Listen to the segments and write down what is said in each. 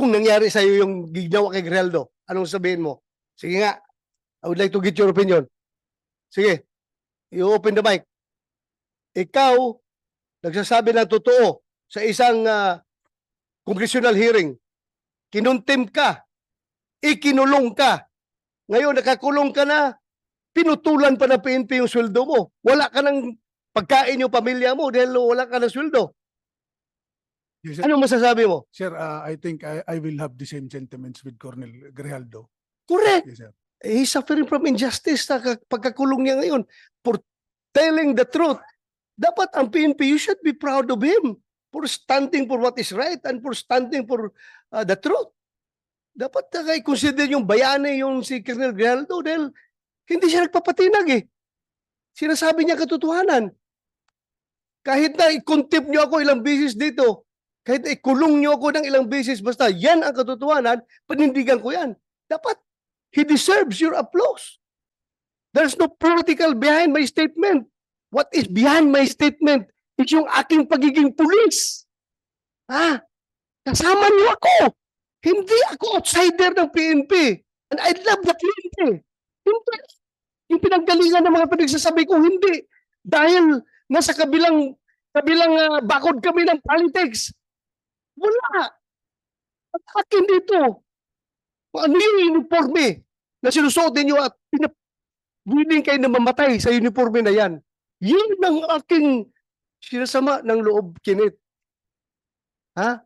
kung nangyari sa iyo yung ginawa kay Grijaldo, anong sabihin mo? Sige nga. I would like to get your opinion. Sige. You open the mic. Ikaw, nagsasabi ng totoo sa isang ah, congressional hearing. Kinuntim ka. Ikinulong ka. Ngayon, nakakulong ka na. Pinutulan pa ng PNP yung sweldo mo. Wala ka ng pagkain yung pamilya mo dahil wala ka ng sweldo. Yes, sir. Ano masasabi mo? Sir, uh, I think I, I will have the same sentiments with Colonel Grijaldo. Correct. Yes, sir. he's suffering from injustice sa pagkakulong niya ngayon for telling the truth. Dapat ang PNP, you should be proud of him for standing for what is right and for standing for uh, the truth. Dapat uh, i-consider yung bayani yung si Colonel Grijaldo dahil hindi siya nagpapatinag eh. Sinasabi niya katotohanan. Kahit na i-contempt niyo ako ilang beses dito, kahit ikulong niyo ako ng ilang beses, basta yan ang katotohanan, panindigan ko yan. Dapat He deserves your applause. There's no political behind my statement. What is behind my statement is yung aking pagiging pulis. Ha? Kasama niyo ako. Hindi ako outsider ng PNP. And I love the PNP. Hindi. Yung pinanggalingan ng mga pinagsasabi ko, hindi. Dahil nasa kabilang kabilang ah, bakod kami ng politics. Wala. Ang akin dito, ano yung uniforme na sinusuot ninyo at pinap willing kayo na mamatay sa uniforme na yan. Yun ang aking sinasama ng loob, Kenneth. Ha?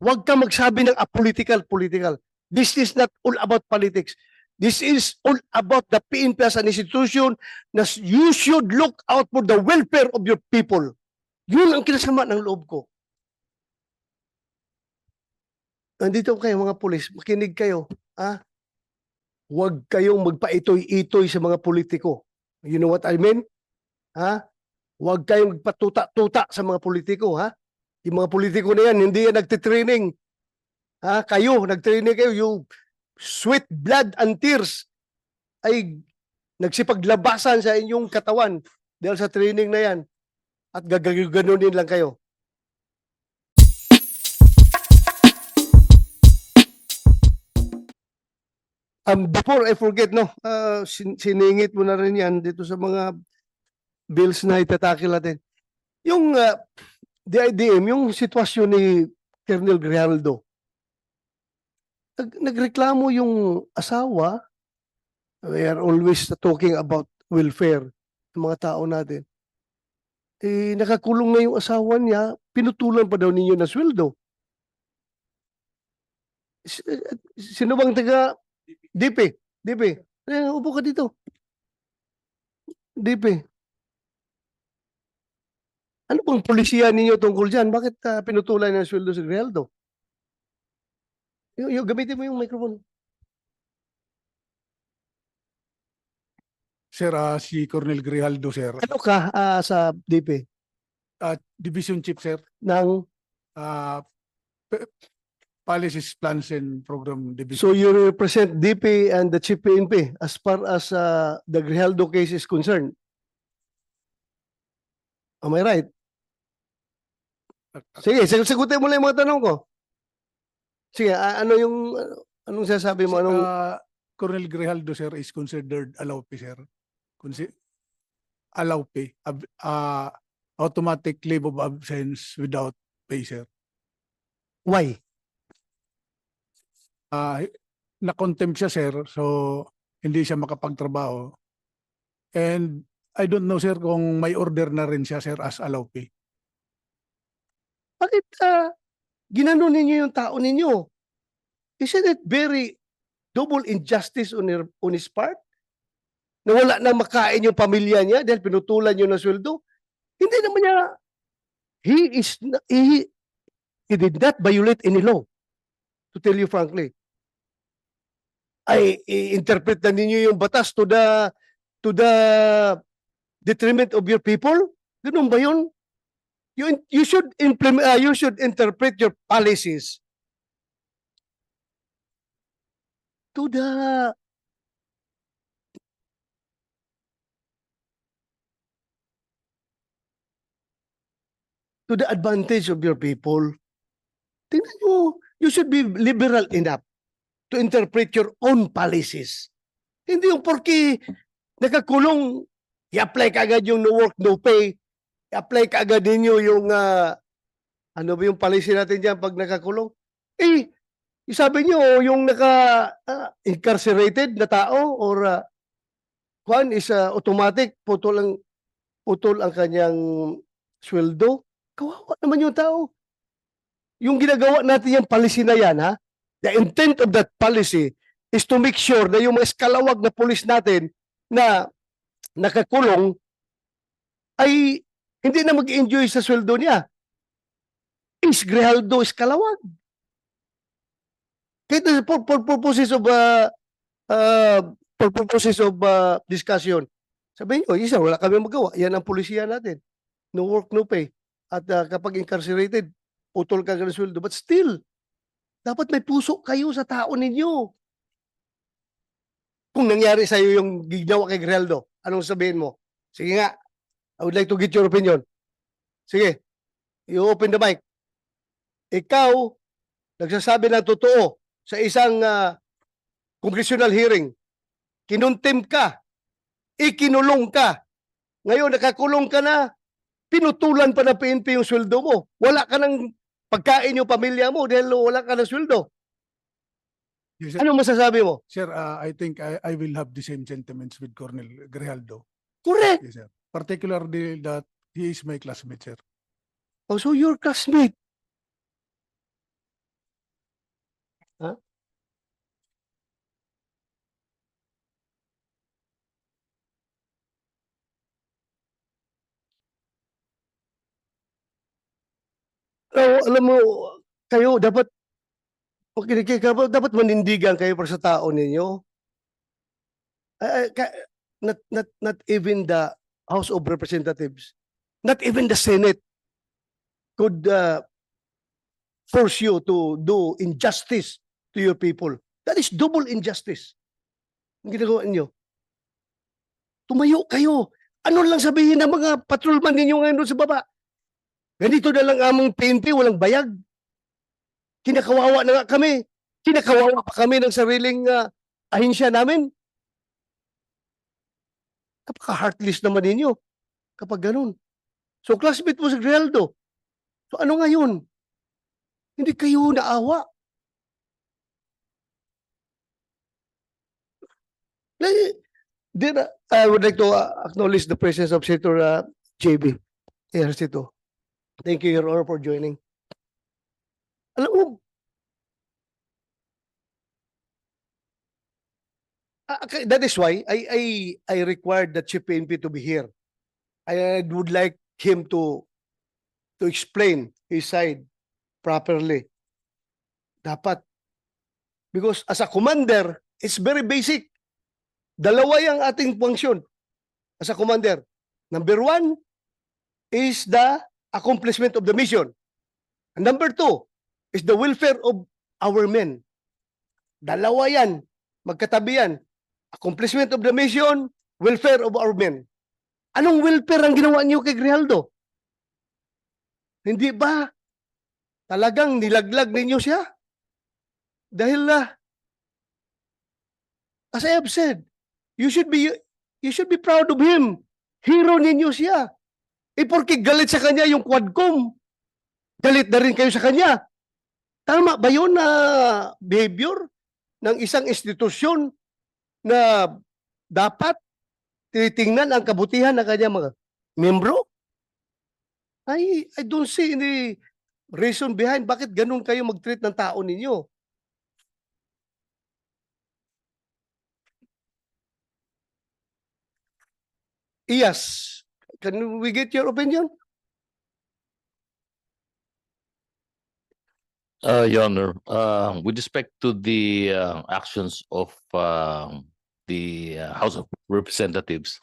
Huwag ka magsabi ng apolitical, political. This is not all about politics. This is all about the PNP as an institution na you should look out for the welfare of your people. Yun ang kinasama ng loob ko. Nandito kayo mga pulis, makinig kayo. Ha? Huwag kayong magpaitoy-itoy sa mga politiko. You know what I mean? Ha? Huwag kayong magpatuta-tuta sa mga politiko, ha? Yung mga politiko na yan, hindi yan nagtitraining. Ha? Kayo, nagtraining kayo, you sweat, blood, and tears ay nagsipaglabasan sa inyong katawan dahil sa training na yan. At gagaganunin lang kayo. Um, before I forget, no, uh, sin- siningit mo na rin yan dito sa mga bills na itatakil natin. Yung uh, DIDM, yung sitwasyon ni Colonel Grijaldo, nag nagreklamo yung asawa, we are always talking about welfare ng mga tao natin. Eh, nakakulong na yung asawa niya, pinutulan pa daw ninyo na sweldo. Sino bang taga DP, DP. Eh, upo ka dito. DP. Ano bang polisiya ninyo tungkol dyan? Bakit ah, pinutulan ng sweldo si Grijaldo? Yung, yung, gamitin mo yung microphone. Sir, uh, si Colonel Grijaldo, sir. Ano ka ah, sa DP? Uh, Division Chief, sir. Ng, Uh, p- Policies, Plans and Program Division. so you represent DP and the Chief PNP as far as ah, the Grijaldo case is concerned. Am I right? Sige, sag- sagutin mo lang yung mga tanong ko. Sige, a- ano yung, ano- anong sasabi mo? Anong, Uh, Colonel Grijaldo, sir, is considered allowed, sir. Consi- allow pay, ab- uh, automatic leave of absence without pay, sir. why? Uh, na-contempt siya, sir. So, hindi siya makapagtrabaho. And I don't know, sir, kung may order na rin siya, sir, as allow pay. Bakit ah, ginano ninyo yung tao ninyo? Isn't it very double injustice on, her, on his part? Na wala na makain yung pamilya niya dahil pinutulan niyo ng sweldo? Hindi naman niya, he is, he, he did not violate any law. To tell you frankly. Ay, i-interpret na ninyo yung batas to the, to the detriment of your people? Ganun ba yun? you you should implement uh, you should interpret your policies to the to the advantage of your people. Tingnan nyo, you you should be liberal enough to interpret your own policies. Hindi yung porki nakakulong, i-apply ka agad yung no work, no pay. I-apply ka agad ninyo yung, ah, ano ba yung policy natin dyan pag nakakulong? Eh, sabi nyo, yung naka ah, incarcerated na tao or uh, kwan is ah, automatic, putol ang, putol ang kanyang sweldo. Kawawa naman yung tao. Yung ginagawa natin yung policy na yan, ha? The intent of that policy is to make sure na yung mga eskalawag na pulis natin na nakakulong ay hindi na mag-enjoy sa sweldo niya. Is Grijaldo eskalawag. Kahit for, for purposes of uh, uh, for purposes of uh, discussion, sabihin nyo, isa, wala kami magawa. Yan ang polisiya natin. No work, no pay. At uh, kapag incarcerated, putol ka ng sweldo. But still, dapat may puso kayo sa tao ninyo. Kung nangyari sa iyo yung ginawa kay Grijaldo, anong sabihin mo? Sige nga, I would like to get your opinion. Sige, you open the mic. Ikaw, nagsasabi ng totoo sa isang ah, congressional hearing. Kinuntim ka. Ikinulong ka. Ngayon, nakakulong ka na. Pinutulan pa ng PNP yung sweldo mo. Wala ka ng pagkain yung pamilya mo dahil wala ka ng sweldo. Yes, sir. Ano masasabi mo? Sir, uh, I think I, I will have the same sentiments with Colonel Grijaldo. Correct. Yes, sir. Particularly that he is my classmate, sir. Oh, so your classmate. Oh, alam mo, kayo dapat kayo, dapat manindigan kayo para sa tao ninyo. Ka- not, not, not even the House of Representatives, not even the Senate could uh, force you to do injustice to your people. That is double injustice. Ang ginagawa ninyo. Tumayo kayo. Ano lang sabihin ng mga patrolman ninyo ngayon doon sa baba? Ganito na lang among PNP, walang bayag. Kinakawawa na nga kami. Kinakawawa pa kami ng sariling uh, ahinsya namin. Napaka-heartless naman ninyo kapag ganun. So classmate mo si Grijaldo. So ano ngayon? Hindi kayo naawa. Then, uh, I would like to uh, acknowledge the presence of Senator uh, JB Ejercito. Thank you, Your Honor, for joining. Alam mo, Ah, okay, that is why I I I required the Chief PNP to be here. I would like him to to explain his side properly. Dapat. Because as a commander, it's very basic. Dalawa yung ating function as a commander. Number one is the accomplishment of the mission. And number two is the welfare of our men. Dalawa yan. Magkatabi yan. Accomplishment of the mission, welfare of our men. Anong welfare ang ginawa niyo kay Grijaldo? Hindi ba talagang nilaglag ninyo siya? Dahil uh, as I have said, you should be you should be proud of him. Hero ninyo siya. Eh porque galit sa kanya yung Quadcom. Galit na rin kayo sa kanya. Tama ba yun na behavior ng isang institusyon na dapat tinitingnan ang kabutihan ng kanyang mga membro? I, I don't see any reason behind bakit ganun kayo mag-treat ng tao ninyo. Yes. Can we get your opinion? Uh, Your Honor, uh, with respect to the uh, actions of um, the uh, House of Representatives,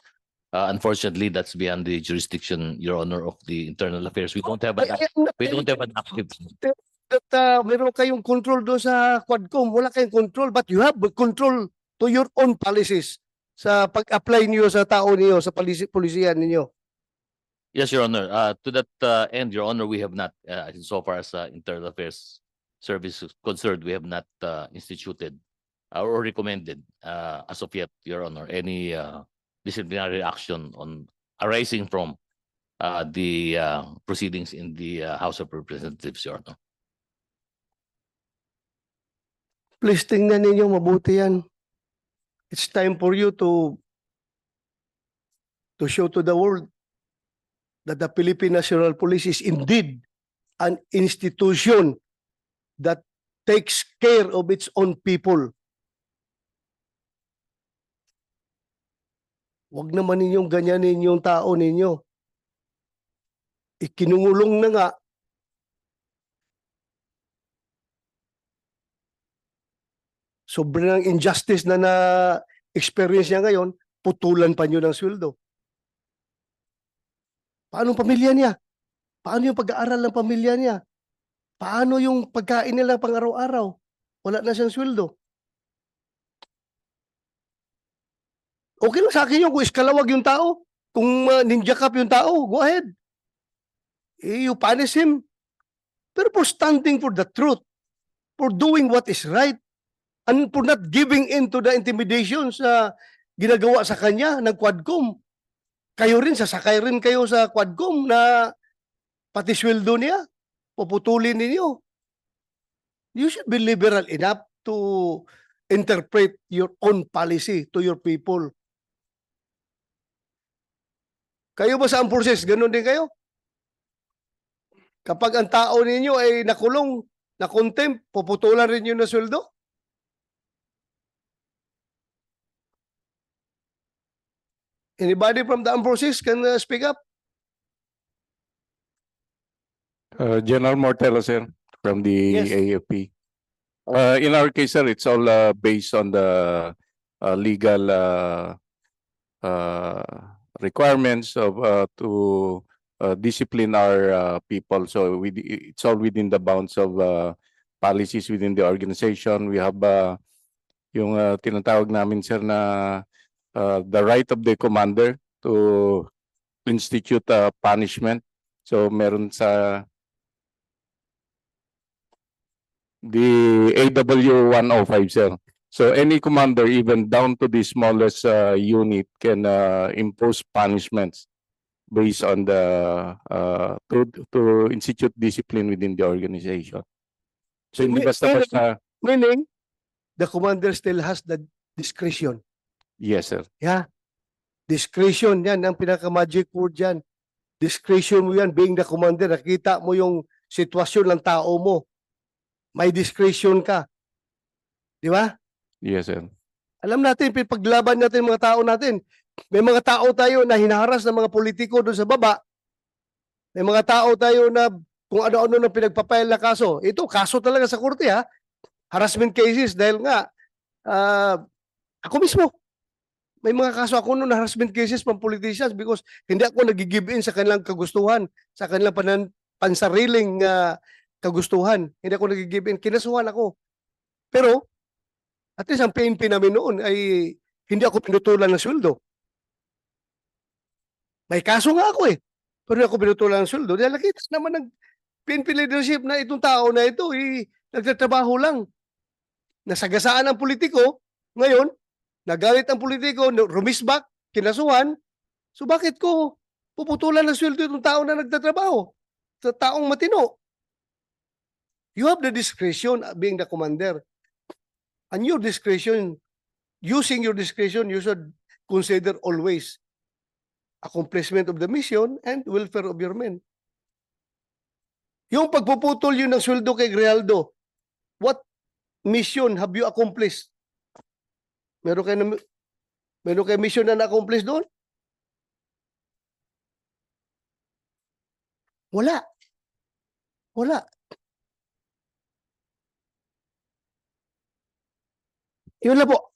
uh, unfortunately, that's beyond the jurisdiction, Your Honor, of the Internal Affairs. We don't have, an Ay, ac- ay, we don't have an active. that uh, meron kayong control doon sa Quadcom. Wala kayong control but you have control to your own policies sa pag-apply niyo sa tao niyo, sa polisi polisiyan ninyo. Yes, Your Honor. Uh, to that uh, end, Your Honor, we have not, uh, so far as uh, Internal Affairs service is concerned, we have not uh, instituted or recommended uh, as of yet, Your Honor, any uh, disciplinary action on arising from uh, the uh, proceedings in the uh, House of Representatives, Your Honor. Please tingnan ninyo mabuti yan. It's time for you to to show to the world that the Philippine National Police is indeed an institution that takes care of its own people. Huwag naman ninyong ganyanin yung tao ninyo. Ikinungulong na nga sobrang injustice na na-experience niya ngayon, putulan pa niyo ng sweldo. Paano ang pamilya niya? Paano yung pag-aaral ng pamilya niya? Paano yung pagkain nila pang araw-araw? Wala na siyang sweldo. Okay lang sa akin yun kung iskalawag yung tao. Kung uh, ninja cup yung tao, go ahead. Eh, you punish him. Pero for standing for the truth, for doing what is right, and for not giving in to the intimidations na ginagawa sa kanya ng Quadcom. Kayo rin, sasakay rin kayo sa Quadcom na pati sweldo niya, puputulin ninyo. You should be liberal enough to interpret your own policy to your people. Kayo ba sa ang process? Ganon din kayo? Kapag ang tao ninyo ay nakulong, na contempt, puputulan rin yun na sweldo? Anybody from the armed forces can uh, speak up? Uh, General Mortello, sir, from the Yes. AFP. Uh, in our case, sir, it's all uh, based on the uh, legal uh, uh, requirements of uh, to uh, discipline our uh, people. So we, it's all within the bounds of uh, policies within the organization. We have uh, yung uh, tinatawag namin, sir, na uh, the right of the commander to institute uh, punishment. So meron sa the AW 105, sir. So any commander, even down to the smallest uh, unit, can uh, impose punishments based on the uh, to to institute discipline within the organization. So hindi basta-basta, Meaning, the commander still has the discretion. Yes, sir. Yeah. Discretion, yan ang pinaka-magic word yan. Discretion mo yan, being the commander, nakita mo yung sitwasyon ng tao mo. May discretion ka. Di ba? Yes, sir. Alam natin, paglaban natin mga tao natin. May mga tao tayo na hinaharas ng mga politiko doon sa baba. May mga tao tayo na kung ano-ano na pinagpapail na kaso. Ito, kaso talaga sa korte ha. Harassment cases dahil nga, ah, ako mismo, may mga kaso ako noon na harassment cases from politicians because hindi ako nag-give in sa kanilang kagustuhan, sa kanilang panan, pansariling ah, kagustuhan. Hindi ako nag-give in. Kinasuhan ako. Pero, at least ang PNP namin noon ay hindi ako pinutulan ng sweldo. May kaso nga ako eh. Pero hindi ako pinutulan ng sweldo. Dahil nakita naman ng PNP leadership na itong tao na ito eh, nagtatrabaho lang. Nasagasaan ang politiko. Ngayon, nagalit ang politiko, rumisbak, kinasuhan. So bakit ko puputulan ng sweldo itong tao na nagtatrabaho? Sa taong matino. You have the discretion uh, being the commander. And your discretion, using your discretion, you should consider always accomplishment of the mission and welfare of your men. Yung pagpuputol yun ng sweldo kay Grijaldo, what mission have you accomplished? Meron kayo, na, meron kayo mission na na-accomplish doon? Wala. Wala. Yun lang po.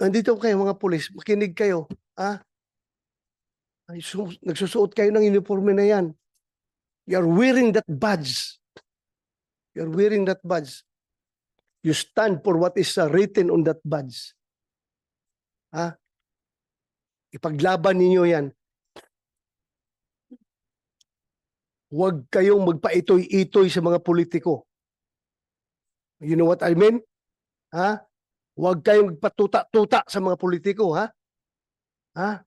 Nandito kayo mga pulis, makinig kayo. Ah? Ay, su- nagsusuot kayo ng uniforme na yan. You're wearing that badge. You're wearing that badge. You stand for what is uh, written on that badge. Ha? Ipaglaban ninyo yan. Huwag kayong magpaitoy-itoy sa mga politiko. You know what I mean? Ha? Huwag kayong magpatuta-tuta sa mga politiko, ha? Ha?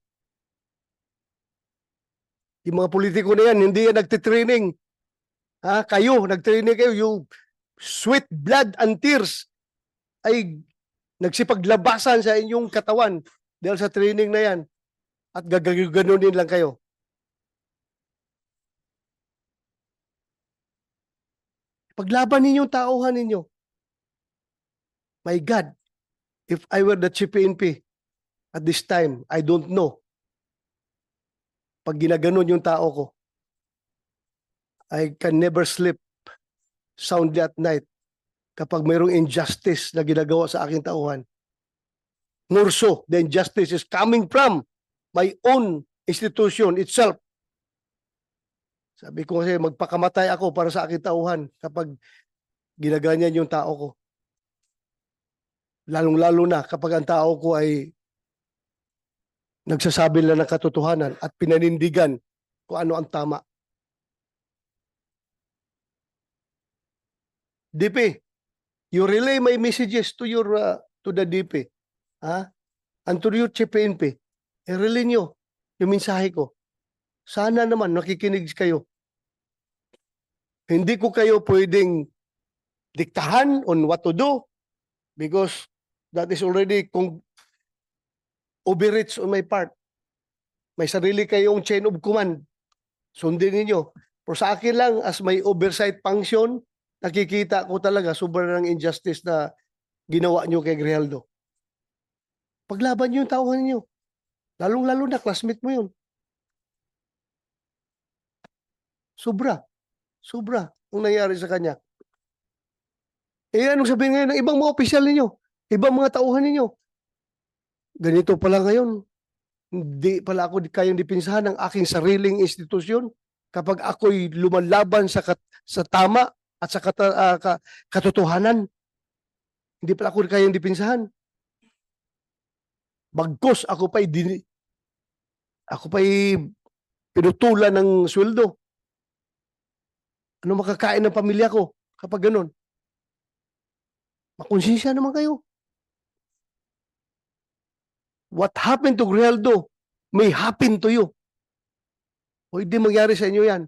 Yung mga politiko na yan, hindi yan nagtitraining. Ha? Kayo, nagtraining kayo. You sweat, blood, and tears ay nagsipaglabasan sa inyong katawan dahil sa training na yan. At gagaganunin lang kayo. Paglaban ninyong tauhan ninyo. My God, if I were the chief PNP at this time, I don't know. Pag ginaganon yung tao ko, I can never sleep soundly at night kapag mayroong injustice na ginagawa sa aking tauhan. More so, the injustice is coming from my own institution itself. Sabi ko kasi magpakamatay ako para sa aking tauhan kapag ginaganyan yung tao ko. Lalong-lalo na kapag ang tao ko ay nagsasabi lang ng katotohanan at pinanindigan kung ano ang tama. DP, you relay my messages to your uh, to the DP. Ha? And to your chief PNP. I-relay nyo yung mensahe ko. Sana naman nakikinig kayo. Hindi ko kayo pwedeng diktahan on what to do because that is already kung overreach on my part. May sarili kayong chain of command. Sundin ninyo. Pero sa akin lang, as may oversight function, nakikita ko talaga sobrang injustice na ginawa nyo kay Grijaldo. Paglaban nyo yung tauhan ninyo. Lalong-lalo na, classmate mo yun. Sobra. Sobra ang nangyari sa kanya. Eh, anong sabihin ngayon ng ibang mga opisyal ninyo? Ibang mga tauhan ninyo? Ganito pala ngayon. Hindi pala ako kayang dipinsahan ng aking sariling institusyon kapag ako'y lumalaban sa, sa tama at sa kata- ah, ka- katotohanan. Hindi pala ako kayang dipinsahan. Bagkos ako pa'y dini, ako pa'y pinutulan ng sweldo. Ano makakain ng pamilya ko kapag ganun? Makonsensya naman kayo. What happened to Grijaldo may happen to you. Pwede mangyari sa inyo yan.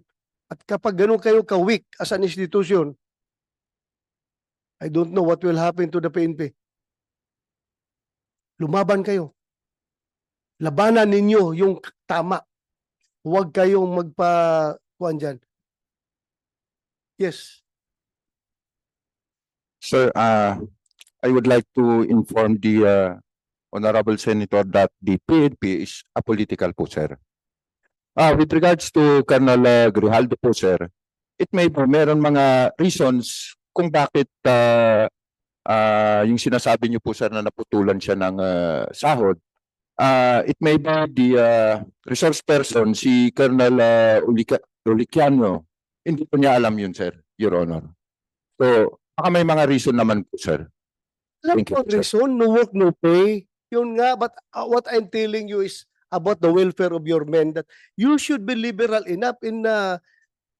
At kapag ganun kayo ka-weak as an institution, I don't know what will happen to the PNP. Lumaban kayo. Labanan ninyo yung tama. Huwag kayong magpa kuan dyan. Yes. Sir, uh, I would like to inform the uh, Honorable Senator that the PNP is apolitical po, sir. Uh, with regards to Colonel uh, Grijaldo po, sir, it may be meron mga reasons kung bakit uh, uh, yung sinasabi niyo po, sir, na naputulan siya ng uh, sahod. Uh, it may be the uh, resource person, si Colonel uh, Ulica- Uliciano. Hindi po niya alam yun, sir, Your Honor. So, baka may mga reason naman po, sir. Alam Thank you, ko, sir. reason, no work, no pay. Yun nga, but uh, what I'm telling you is about the welfare of your men that you should be liberal enough in uh,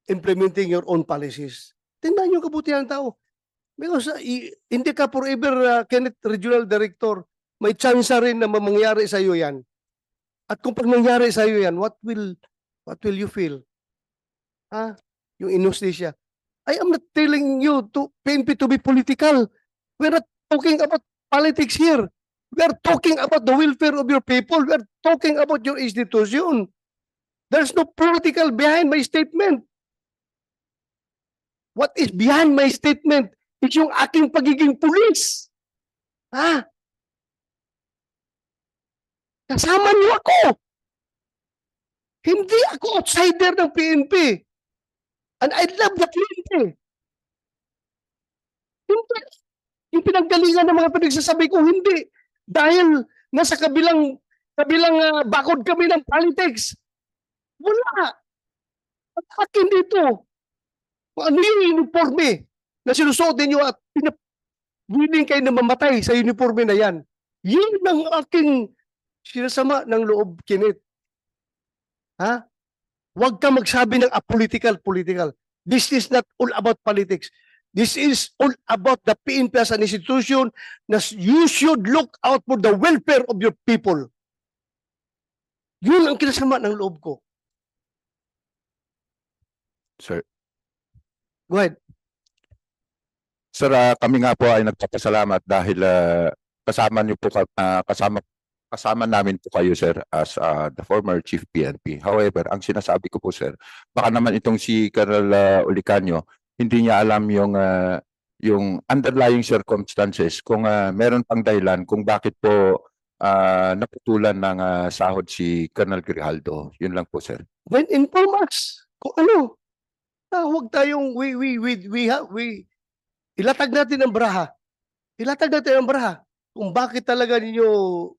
implementing your own policies. Tingnan yung kabutihan ng tao. Because uh, hindi ka forever, uh, Kenneth, Regional Director, may chance rin na mangyari sa iyo yan. At kung pag nangyari sa iyo yan, what will, what will you feel? Ha? Yung inostisya. I am not telling you to PNP to be political. We're not talking about politics here. We are talking about the welfare of your people. We are talking about your institution. There's no political behind my statement. What is behind my statement is yung aking pagiging pulis. Ha? Kasama niyo ako. Hindi ako outsider ng PNP. And I love the PNP. Hindi. Yung pinanggalingan ng mga pinagsasabi ko, hindi. Dahil nasa kabilang kabilang ah, bakod kami ng politics. Wala. Ang akin dito. Ano yung uniforme na sinusuot ninyo at pinap willing kayo na mamatay sa uniforme na yan. Yun ang aking sinasama ng loob, Kenneth. Ha? Huwag ka magsabi ng apolitical, political. This is not all about politics. This is all about the PNP as an institution na you should look out for the welfare of your people. Yun ang kinasama ng loob ko. Sir, Go ahead. sir, ah, kami nga po ay nagpapasalamat dahil ah, kasama niyo po ah, kasama kasama namin po kayo sir as ah, the former chief PNP. However, ang sinasabi ko po sir, baka naman itong si Colonel ah, Ulicanio, hindi niya alam yung ah, yung underlying circumstances kung ah, meron pang dahilan kung bakit po ah, naputulan ng ah, sahod si Colonel Grijaldo. Yun lang po sir. Then inform us kung ano. Ah, huwag tayong we we we we ha, we ilatag natin ang braha. Ilatag natin ang braha kung bakit talaga ninyo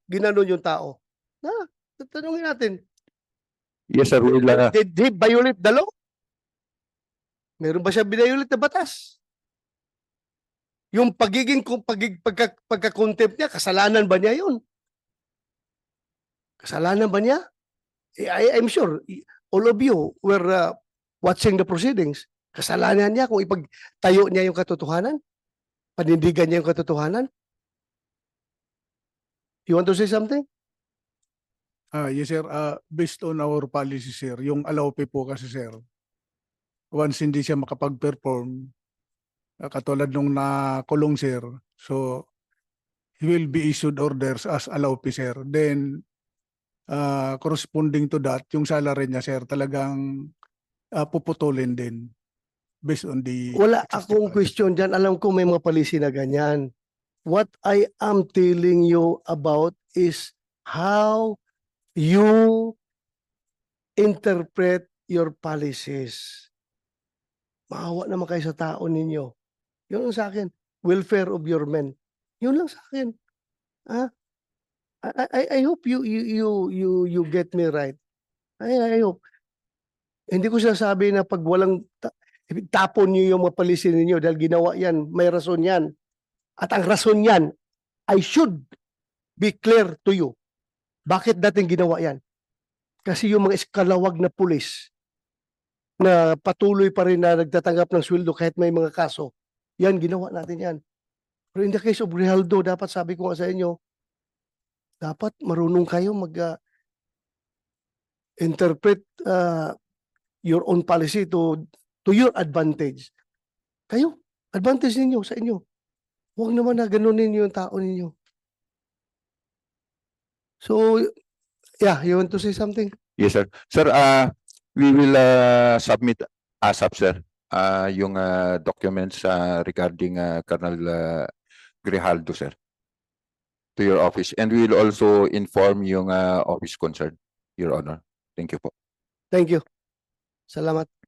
ginanon yung tao. Na, tatanungin natin. Yes sir, we'll, ah, Did he violate the law? Meron ba siya binayulit na batas? Yung pagiging pagig, pagka, pagka-contempt niya, kasalanan ba niya yun? Kasalanan ba niya? Eh, I, I'm sure all of you were uh, watching the proceedings. Kasalanan niya kung ipagtayo niya yung katotohanan? Panindigan niya yung katotohanan? You want to say something? Ah, yes sir, Ah, based on our policy sir, yung allowpe po kasi sir, once hindi siya makapag-perform, ah, katulad nung nakulong sir, so he will be issued orders as allowpe sir. Then, ah, corresponding to that, yung salary niya sir, talagang ah, puputulin din based on the Wala akong question dyan. Alam ko may mga policy na ganyan. What I am telling you about is how you interpret your policies. Maawa naman kayo sa tao ninyo. Yun lang sa akin. Welfare of your men. Yun lang sa akin. Ha? I, I, I hope you, you, you, you, you get me right. I, I hope. Hindi ko sinasabi na pag walang ta- tapon niyo yung mga policy ninyo dahil ginawa yan, may rason yan. At ang rason yan, I should be clear to you. Bakit dating ginawa yan? Kasi yung mga iskalawag na pulis na patuloy pa rin na nagtatanggap ng sweldo kahit may mga kaso, yan, ginawa natin yan. Pero in the case of Rijaldo, dapat sabi ko nga sa inyo, dapat marunong kayo mag ah, interpret ah, your own policy to to your advantage. Kayo, advantage ninyo sa inyo. Huwag naman na ganunin yung tao ninyo. So, yeah, you want to say something? Yes, sir. Sir, uh, we will uh, submit ASAP, sir, uh, yung uh, documents uh, regarding uh, Colonel uh, Grijaldo, sir, to your office. And we will also inform yung uh, office concerned, Your Honor. Thank you po. Thank you. Salamat.